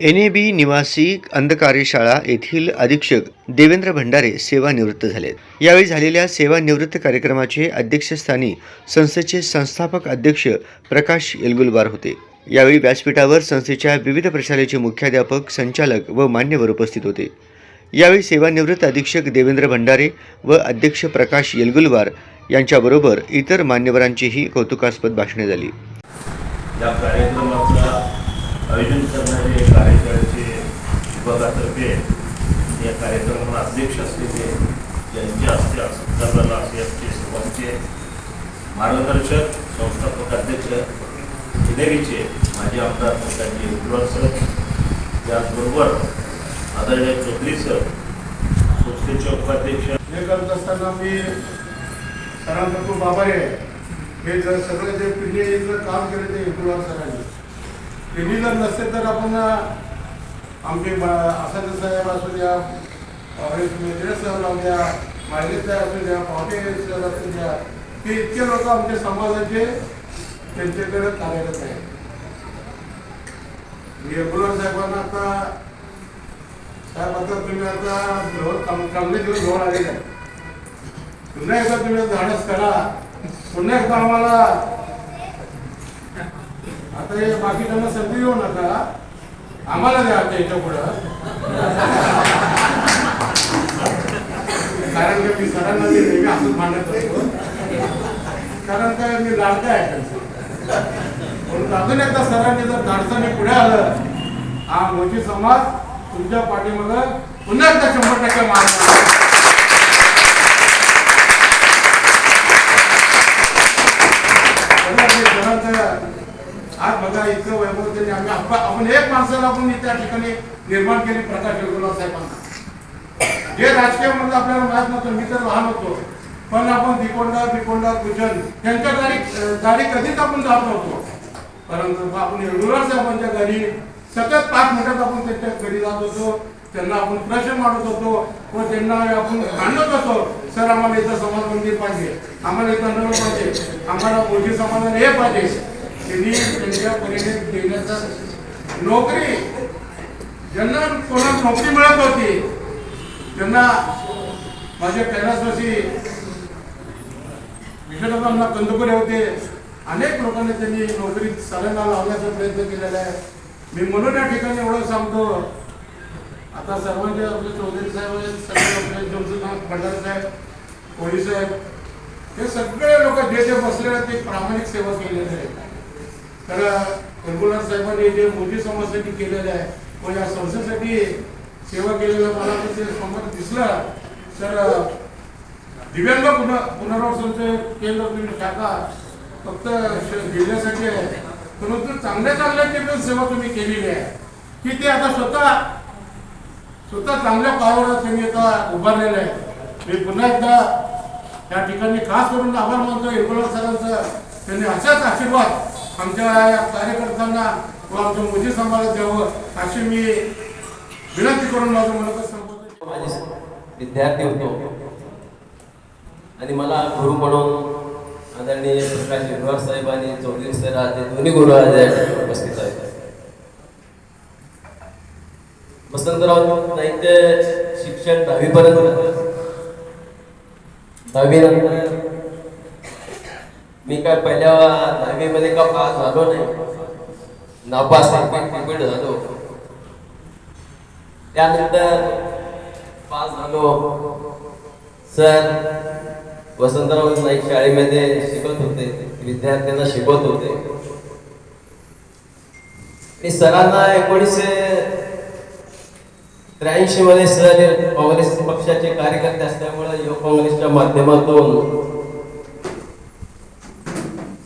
NAB निवासी अंधकार्यशाळा येथील अधीक्षक देवेंद्र भंडारे सेवानिवृत्त झालेत. यावेळी झालेल्या सेवानिवृत्त कार्यक्रमाचे अध्यक्षस्थानी संस्थेचे संस्थापक अध्यक्ष प्रकाश येलगुलवार होते. यावेळी व्यासपीठावर संस्थेच्या विविध प्रशालेचे मुख्याध्यापक संचालक व मान्यवर उपस्थित होते. यावेळी सेवानिवृत्त अधीक्षक देवेंद्र भंडारे व अध्यक्ष प्रकाश येलगुलवार यांच्याबरोबर इतर मान्यवरांचीही कौतुकास्पद भाषणे झाली. या कार्यक्रमाचा आयोजन करणारे कार्यशाळेचे विभागातर्फे या कार्यक्रमाला अध्यक्ष असलेले यांचे हस्ते सत्कारला असे असते सर्वांचे मार्गदर्शक संस्थापक अध्यक्ष हिदेरीचे माजी आमदार प्रकाशजी उज्ज्वल सर त्याचबरोबर आदरणीय चौधरी सर संस्थेचे उपाध्यक्ष. हे करत असताना मी सरांचा खूप आभारी आहे. हे जर सगळं जे पिढीचं काम केलं ते गुरुवार सरांनी. पिढी जर नसते तर आपण आमचे आसाद साहेब असू द्या मेत्रे सर असू द्या माहिती साहेब असू द्या पावटे सर असू द्या हे इतके लोक आमच्या समाजाचे त्यांच्याकडे कार्यरत आहे. मी साहेबांना आता साहेब आता तुम्ही आता जवळ चांगले दिवस जवळ आले आहे पुन्हा एकदा तुम्ही धाडस करा. पुन्हा एकदा आम्हाला आता हे बाकीच्यांना संधी येऊ नका. आम्हाला द्या आता याच्या पुढं. कारण की मी सरांना ते नेहमी असंच मांडत असतो कारण काय मी लाडका आहे त्यांचं. म्हणून अजून एकदा सरांनी जर धाडसाने पुढे आलं हा मोठी समाज तुमच्या पाठीमाग पुन्हा एकदा शंभर टक्के मारणार आज बघा इतकं वैभव त्यांनी आम्ही आपण एक माणसाला आपण त्या ठिकाणी निर्माण केली प्रकाश वेगुलवार साहेबांना. जे राजकीय म्हणजे आपल्याला माहीत नव्हतं मी तर लहान होतो. पण आपण दिकोंडा बिकोंडा कुजन यांच्या गाडी गाडी कधीच आपण जात नव्हतो. परंतु आपण वेगुलवार साहेबांच्या घरी सतत पाच मिनिटात आपण त्यांच्या घरी जात होतो. त्यांना आपण प्रश्न मांडत होतो. व त्यांना आपण मांडत होतो. सर आम्हाला इथं समाज मंदिर पाहिजे. आम्हाला इथं नळ पाहिजे. आम्हाला मोठी समाधान हे पाहिजे. त्यांनी त्यांच्या परीने देण्याचा नोकरी. ज्यांना कोणाला नोकरी मिळत होती त्यांना माझे कैलासवासी विष्णुदादांना कंदपुरे होते. अनेक लोकांनी त्यांनी नोकरीत सगळ्यांना लावण्याचा प्रयत्न केलेला आहे. मी म्हणून या ठिकाणी एवढं सांगतो. आता सर्वांचे आपले चौधरी साहेब आहेत सगळे आपले जमसूनाथ साहेब कोळी साहेब हे सगळे लोक जे जे बसलेले आहेत ते प्रामाणिक सेवा केलेली आहे. तर रघुनाथ साहेबांनी जे मोठी समाजासाठी केलेलं आहे व या संस्थेसाठी सेवा केलेलं मला ते समोर दिसलं. तर दिव्यांग पुनः पुनर्वसनचे केंद्र तुम्ही टाका. फक्त श- जिल्ह्यासाठी आहे. परंतु चांगल्या चांगल्या केंद्र सेवा तुम्ही केलेली आहे. की ते आता स्वतः स्वतः चांगल्या पावरात तुम्ही आता उभारलेले आहे. मी पुन्हा एकदा या ठिकाणी खास करून आभार मानतो इरगुलर सरांचं. त्यांनी असाच आशीर्वाद आमच्या या कार्यकर्त्यांना व आमच्या मोदी समाजात द्यावं अशी मी विनंती करून माझं मनात संबोधन विद्यार्थी होतो. आणि मला गुरु म्हणून आदरणीय प्रकाश युनिवार साहेब आणि चौधरी सर आज दोन्ही गुरु आज उपस्थित आहेत. वसंतराव नाईकचे शिक्षण दहावीपर्यंत. दहावी नंतर मी काय पहिल्या दहावीमध्ये का पास झालो नाही नापास तिकीट झालो. त्यानंतर पास झालो. सर वसंतराव नाईक शाळेमध्ये शिकत होते विद्यार्थ्यांना शिकवत होते. मी सरांना एकोणीसशे त्र्याऐंशी मध्ये सर काँग्रेस पक्षाचे कार्यकर्ते असल्यामुळे युवक काँग्रेसच्या माध्यमातून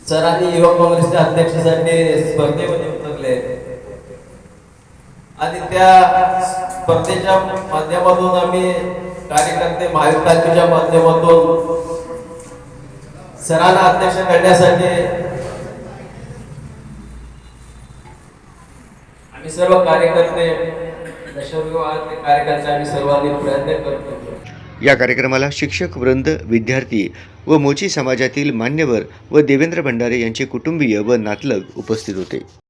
सरांनी युवक काँग्रेसच्या अध्यक्षासाठी स्पर्धेमध्ये उतरले. आणि त्या स्पर्धेच्या माध्यमातून आम्ही कार्यकर्ते महाविद्यालयाच्या माध्यमातून सराला अध्यक्ष करण्यासाठी आम्ही सर्व कार्यकर्ते दशविवाहातले कार्यकर्ते आम्ही सर्वांनी प्रयत्न करतो. या कार्यक्रमाला शिक्षक वृंद विद्यार्थी व मोची समाजातील मान्यवर व देवेंद्र भंडारे यांचे कुटुंबीय व नातलग उपस्थित होते.